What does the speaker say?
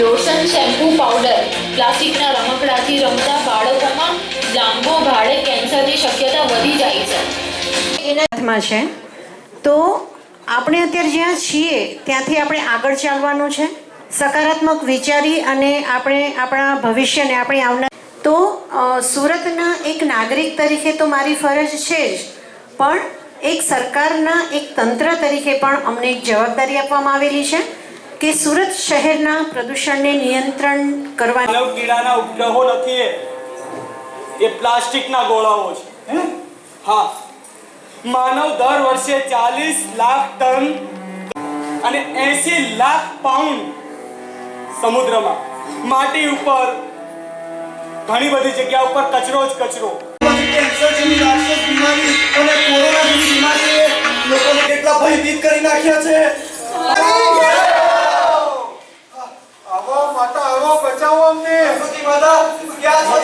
Lotion, shampoo powder પ્લાસ્ટિકના રમકડાથી રમતા બાળકોમાં લાંબો ગાળે કેન્સરની શક્યતા વધી જાય છે. હાથમાં છે. તો આપણે અત્યારે જ્યાં છીએ, ત્યાંથી આપણે આગળ ચાલવાનું છે. સકારાત્મક વિચારી અને આપણે આપણા ભવિષ્યને આપણે આવનાર તો સુરતના એક નાગરિક તરીકે તો મારી ફરજ છે જ. પણ એક સરકારના એક તંત્ર તરીકે પણ અમને એક જવાબદારી આપવામાં આવેલી છે. કે સુરત શહેરના પ્રદૂષણને નિયંત્રણ કરવા માનવ કીડાના ઉપગ્રહો નથી એ પ્લાસ્ટિકના ગોળાઓ છે હે? હા. માનવ દર વર્ષે ચાલીસ લાખ ટન અને એસી લાખ પાઉન્ડ સમુદ્રમાં. માટી ઉપર ઘણી બધી જગ્યા ઉપર કચરો જ કચરો. કેન્સર જેવી રાક્ષસ બીમારી અને કોરોના જેવી બીમારીએ લોકોને કેટલા ભયભીત કરી નાખ્યા છે? માતા આવો બચાવો અમને. માતા ક્યાં છો?